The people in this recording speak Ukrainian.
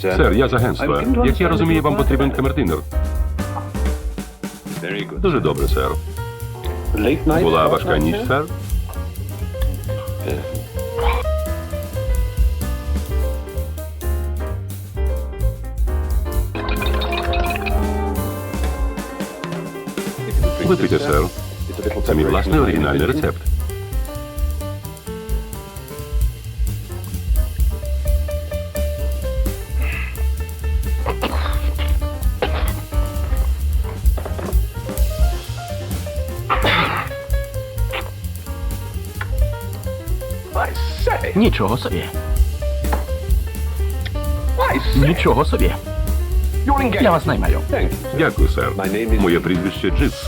Сер, я з агентства. Як я розумію, вам потрібен камердинер. Very good. Дуже добре, сер. Late night? Була важка ніч, сер. Випийте, сер. Це мій власний оригінальний рецепт. Нічого собі. Нічого собі. Я вас наймаю. Дякую, сер. My name is- Моє прізвище Дживс.